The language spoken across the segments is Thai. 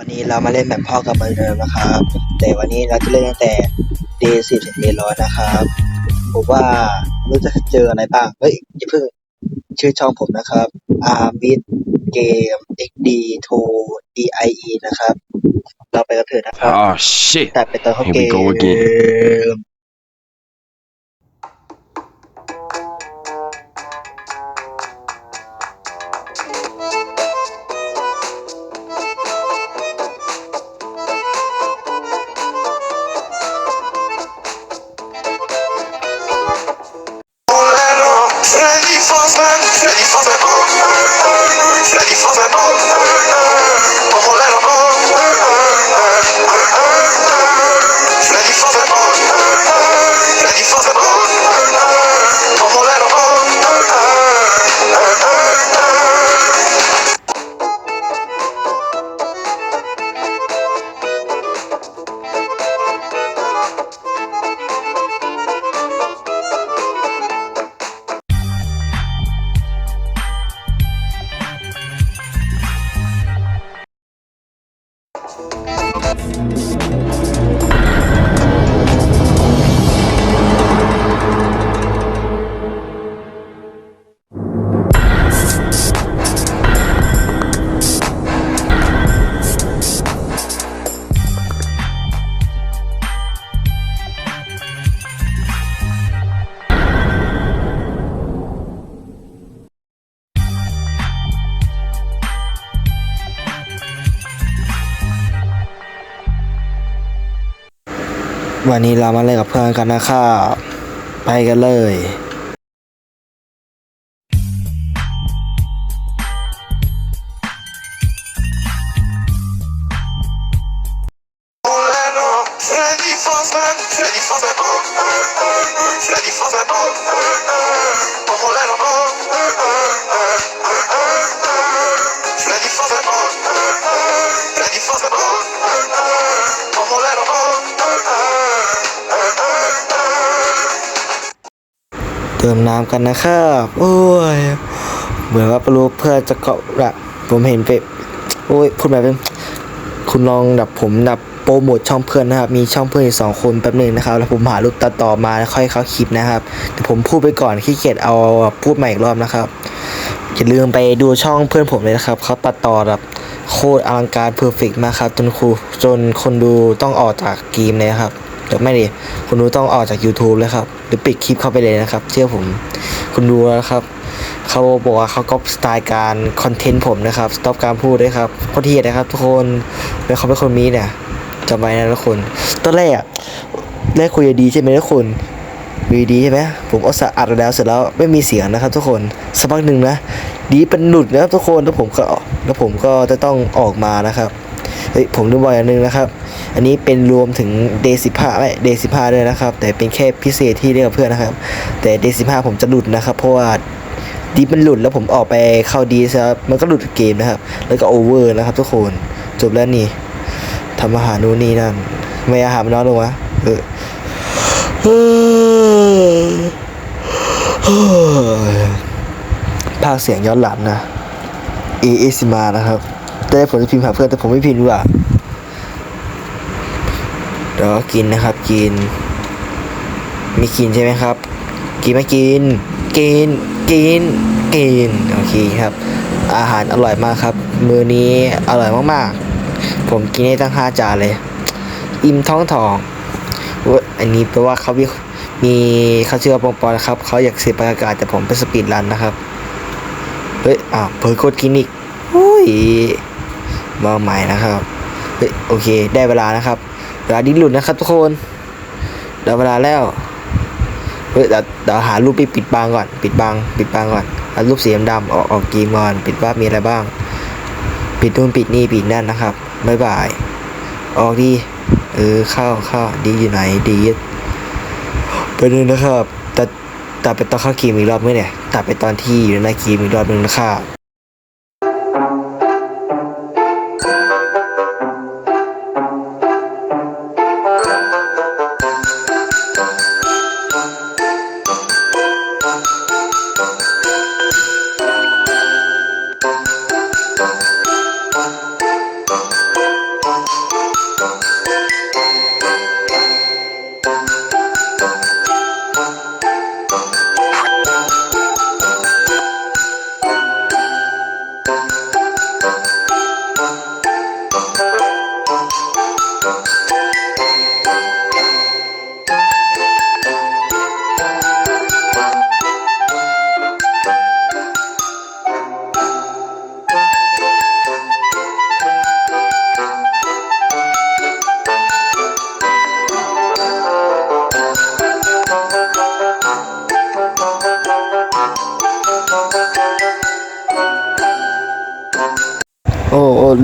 วันนี้เรามาเล่นแบบพ่อกับเหมือนเดิมนะครับ แต่วันนี้เราจะเล่นตั้งแต่ day 10ถึง day 100นะครับผมว่าไม่รู้จะเจออะไรบ้างเฮ้ยอย่าเพิ่งชื่อช่องผมนะครับ r b i t game xd 2 die นะครับ เราไปกันเถอะนะครับ Oh shit. แต่เป็นตอนเข้า Here เก we go again. ม วันนี้เรามาเล่นกับเพื่อนกันนะครับไปกันเลย เติมน้ำกันนะครับโอ้ยเหมือนว่าปรู้เพื่อจะเกาะละผมเห็นไปโอ้ยพูดแบบเป็นคุณลองดับผมดับโปรโมทช่องเพื่อนนะครับ มีช่องเพื่อนอีกสองคนแป๊บหนึงนะครับ แล้วผมหารูปตัดต่อมาแล้วค่อยเข้าคลิปนะครับแต่ผมพูดไปก่อนขี้เกียจเอาพูดใหม่อีกรอบนะครับอย่าลืมไปดูช่องเพื่อนผมเลยนะครับเขาตัดต่อแบบโคตรอลังการเพอร์เฟกมากครับจนครูจนคนดูต้องออกจากเกมเลยครับ เดี๋ยวไม่ดิคนดูต้องออกจาก YouTube เลยครับ หรือปิดคลิปเข้าไปเลยนะครับ เชื่อผม คุณดูนะครับเขาบอกว่าเขาก๊อปสไตล์การคอนเทนต์ผมนะครับสต็อปการพูดด้วยครับโคตรเทียนะครับ ทุกคนแล้วเขาเป็นคนมีเนี่ยจำไว้นะทุกคนตอนแรกอะแรกคุยดีใช่ไหมทุกคนวีดีใช่ไหมผมเอาสะอัดแล้วเสร็จแล้วไม่มีเสียงนะครับ ทุกคนสักพักหนึ่งนะดีเป็นหนุดนะครับทุกคนแล้วผมก็แล้วผมก็จะต้องออกมานะครับ เฮ้ยผมลืมบอกอย่างหนึ่งนะครับ อันนี้เป็นรวมถึง day 15ไม่ day 15ด้วยนะครับ แต่เป็นแค่พิเศษที่เรียกกับเพื่อนนะครับ แต่ day 15ผมจะหลุดนะครับ เพราะว่าดีมันหลุดแล้วผมออกไปเข้าดีครับมันก็หลุดเกมนะครับ แล้วก็โอเวอร์นะครับทุกคนจบแล้วนี่ทำอาหารนู่นนี่นั่นไม่อาหารมันน้อยลงวะเออภาคเสียงย้อนหลังนะเอเอซิมานะครับ แต่ผมจะพิมพ์หาเพื่อนแต่ผมไม่พิมพ์ดีกว่าเดี๋ยวก็กินนะครับ กิน มีกินใช่ไหมครับ กินไหม่กิน กิน กิน กิน โอเคครับ อาหารอร่อยมากครับ มื้อนี้อร่อยมากๆ ผมกินได้ตั้งห้าจานเลย อิ่มท้องทองว้ยอันนี้แปลว่าเขามีมีเขาชื่อปองปอนะครับ เขาอยากเสียบรรยากาศแต่ผมเป็นสปีดรันนะครับ เฮ้ยอ่าวเผยกดกินอีกอุ้ย มาใหม่นะครับเฮ้ยโอเค ได้เวลานะครับ เวลาดิ้นหลุดนะครับทุกคนได้เวลาแล้วเฮ้ยเดี๋ยวเดี๋ยวหารูปไปปิดบังก่อน ปิดบัง ปิดบังก่อนเอารูปสีดำออกออกเกมอน ปิดว่ามีอะไรบ้าง ปิดนู่นปิดนี่ปิดนั่นนะครับบ๊ายบาย ออกดีเออเข้าเข้าดีอยู่ไหนดีไปเลยนะครับแต่ตัดไปตอนเข้าเกมอีกรอบไหมเนี่ยตัดไปตอนที่อยู่ในเกมอีกรอบหนึ่งนะครับ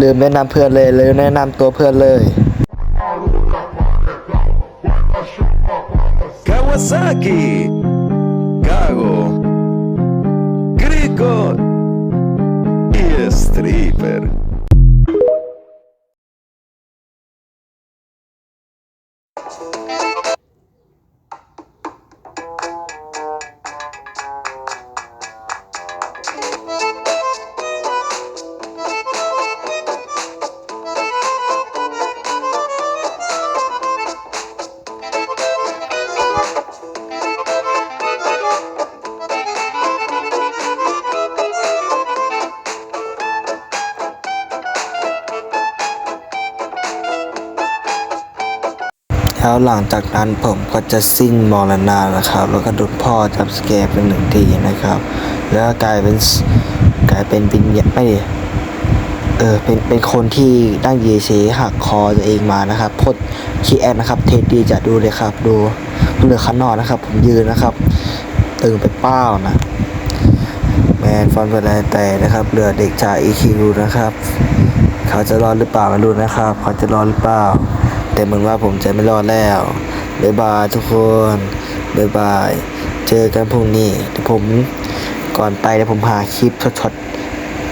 ลืมแนะนำเพื่อนเลยเลยแนะนำตัวเพื่อนเลย Kawasaki, Gago, Grico y Stripper. แล้วหลังจากนั้นผมก็จะสิ้นมรณะนะครับ แล้วก็โดนพ่อจับสแกร์เป็นหนึ่งทีนะครับ แล้วกลายเป็นกลายเป็นวิญญาณไม่ดิเออเป็นเป็นคนที่นั่งเยเชหักคอตัวเองมานะครับพดคีแอดนะครับ เทสดีจะดูเลยครับ ดูดูเลยข้างนอกนะครับ ผมยืนนะครับตึงไปเป้านะแมนฟอนเป็นอะไรแต่นะครับเหลือเด็กจากอีคิวนะครับ เขาจะรอดหรือเปล่าไม่รู้นะครับ เขาจะรอดหรือเปล่า แต่เหมือนว่าผมจะไม่รอดแล้วบ๊ายบายทุกคนบ๊ายบาย เจอกันพรุ่งนี้เดี๋ยวผมก่อนไปเดี๋ยวผมหาคลิปช็อต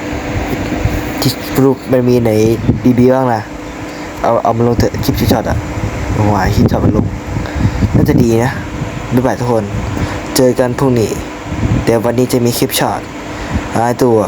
ๆที่รูปมันมีไหนดีๆบ้างนะเอาเอามาลงเถอะคลิปช็อตอะผมหาคลิปช็อตมาลงน่าจะดีนะบ๊ายบายทุกคน เจอกันพรุ่งนี้เดี๋ยววันนี้จะมีคลิปช็อตหายตัว